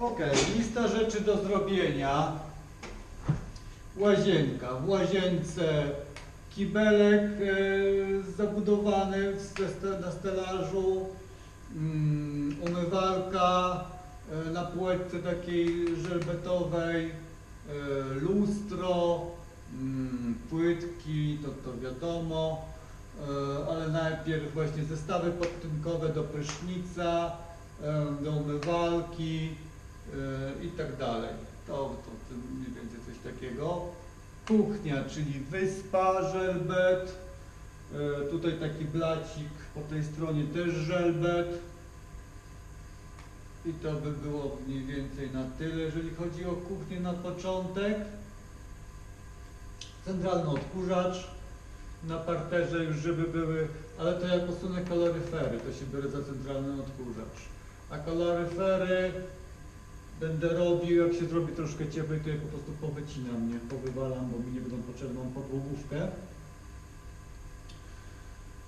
Ok, lista rzeczy do zrobienia. Łazienka. W łazience kibelek e, zabudowany na stelażu, mm, umywalka e, na półeczce takiej żelbetowej, e, lustro, mm, płytki, to, to wiadomo, ale najpierw właśnie zestawy podtynkowe do prysznica, do umywalki i tak dalej. To, to, to mniej więcej coś takiego. Kuchnia, czyli wyspa, żelbet. E, Tutaj taki blacik, po tej stronie też żelbet. I to by było mniej więcej na tyle, jeżeli chodzi o kuchnię na początek. Centralny odkurzacz na parterze już, żeby były, ale to jak usunę kaloryfery, to się biorę za centralny odkurzacz. A kaloryfery będę robił, jak się zrobi troszkę cieplej, to je po prostu powycinam, nie powywalam, bo mi nie będą potrzebną podłogówkę.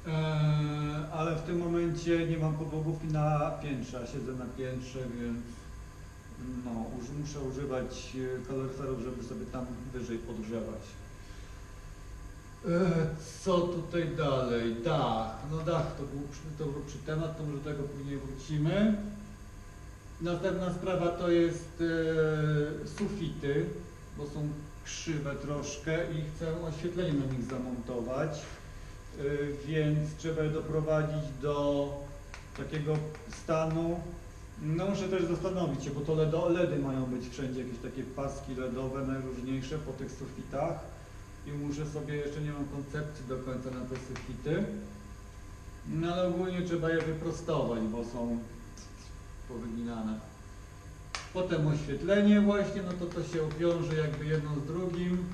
Eee, ale w tym momencie nie mam podłogówki na piętrze, siedzę na piętrze, więc no, uż, muszę używać e, kaloryferów, żeby sobie tam wyżej podgrzewać. Eee, Co tutaj dalej? Dach. No dach to był, to był przy temat, to może do tego później wrócimy. Następna sprawa to jest e, sufity, bo są krzywe troszkę i chcę oświetlenie na nich zamontować, e, więc trzeba je doprowadzić do takiego stanu. No muszę też zastanowić się, bo to LEDo, LEDy mają być wszędzie, jakieś takie paski LEDowe najróżniejsze po tych sufitach i muszę sobie, jeszcze nie mam koncepcji do końca na te sufity, no ale ogólnie trzeba je wyprostować, bo są powyginane. Potem oświetlenie właśnie, no to to się wiąże jakby jedno z drugim.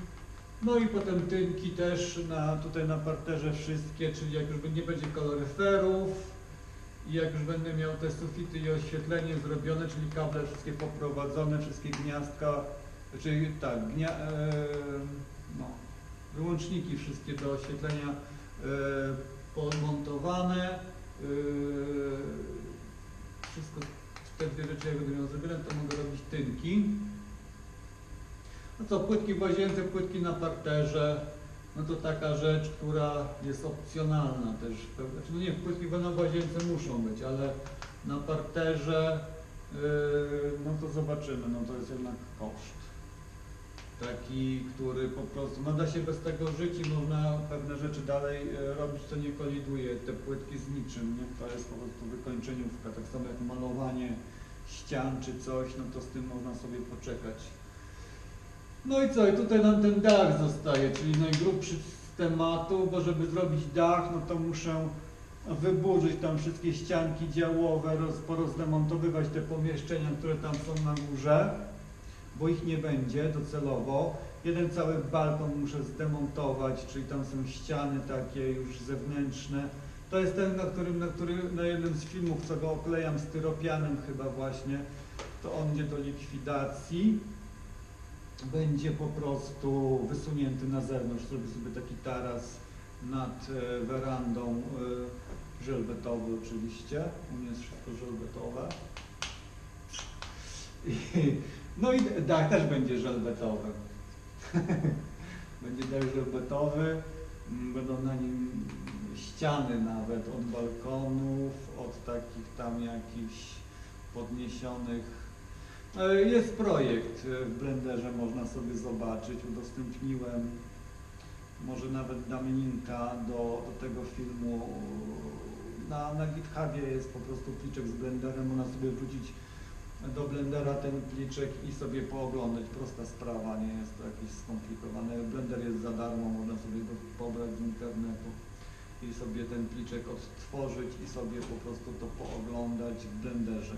No i potem tynki też na, tutaj na parterze wszystkie, czyli jak już nie będzie kaloryferów i jak już będę miał te sufity i oświetlenie zrobione, czyli kable wszystkie poprowadzone, wszystkie gniazdka, czyli tak, gnia, e, no, wyłączniki wszystkie do oświetlenia e, podmontowane. E, wszystko te dwie rzeczy jak będę miał zrobione, to mogę robić tynki. No co, płytki w łazience, płytki na parterze, no to taka rzecz, która jest opcjonalna też. Znaczy, no nie, płytki w łazience muszą być, ale na parterze, yy, no to zobaczymy, no to jest jednak koszt. Taki, który po prostu, no da się bez tego żyć i można pewne rzeczy dalej e, robić, co nie koliduje te płytki z niczym, nie? To jest po prostu wykończeniówka, tak samo jak malowanie ścian czy coś, no to z tym można sobie poczekać. No i co, i tutaj nam ten dach zostaje, czyli najgrubszy z tematu, bo żeby zrobić dach, no to muszę wyburzyć tam wszystkie ścianki działowe, roz, porozdemontowywać te pomieszczenia, które tam są na górze, bo ich nie będzie docelowo. Jeden cały balkon muszę zdemontować, czyli tam są ściany takie już zewnętrzne. To jest ten, na którym, na, na jednym z filmów, co go oklejam styropianem chyba właśnie, to on idzie do likwidacji. Będzie po prostu wysunięty na zewnątrz, zrobię sobie taki taras nad e, werandą, e, żelbetowy oczywiście, u mnie jest wszystko żelbetowe. I, no i dach też będzie żelbetowy. będzie dach żelbetowy, mm, będą na nim ściany nawet od balkonów, od takich tam jakichś podniesionych. E, Jest projekt e, w Blenderze, można sobie zobaczyć, udostępniłem. Może nawet dam linka do, do tego filmu. Na, na GitHubie jest po prostu pliczek z Blenderem, można sobie wrzucić do Blendera ten pliczek i sobie pooglądać. Prosta sprawa, nie jest to jakieś skomplikowane. Blender jest za darmo, można sobie go pobrać z internetu i sobie ten pliczek odtworzyć i sobie po prostu to pooglądać w Blenderze.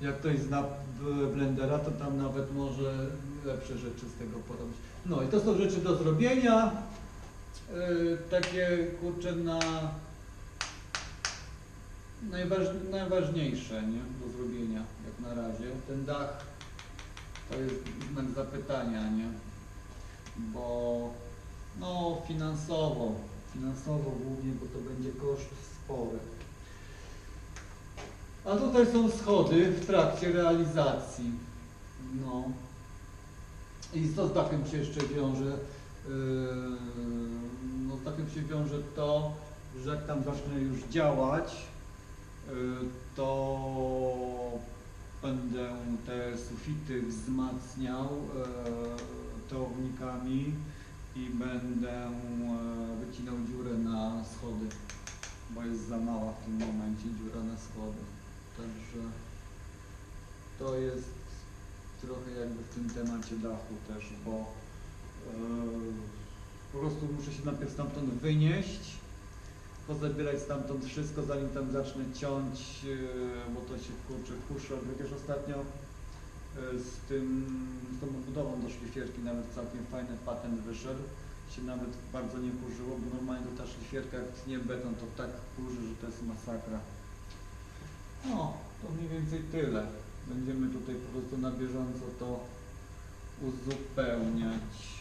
Jak ktoś zna Blendera, to tam nawet może lepsze rzeczy z tego porobić. No i to są rzeczy do zrobienia. Yy, takie kurczę na najważ, najważniejsze nie? do zrobienia jak na razie. Ten dach to jest znak zapytania, nie? Bo no finansowo, finansowo głównie, bo to będzie koszt spory. A tutaj są schody w trakcie realizacji. No. I z doznakiem się jeszcze wiąże, yy, no z takim się wiąże to, że jak tam zacznę już działać, to będę te sufity wzmacniał yy, teownikami i będę yy, wycinał dziurę na schody, bo jest za mała w tym momencie dziura na schody. Także to jest trochę jakby w tym temacie dachu też, bo po prostu muszę się najpierw stamtąd wynieść, pozabierać stamtąd wszystko, zanim tam zacznę ciąć, yy, bo to się kurczę kuszy. Chociaż ostatnio yy, z tym, z tą budową do szlifierki nawet całkiem fajny patent wyszedł. Się nawet bardzo nie kurzyło, bo normalnie to ta szlifierka jak tnie beton, to tak kurzy, że to jest masakra. No, to mniej więcej tyle. Będziemy tutaj po prostu na bieżąco to uzupełniać.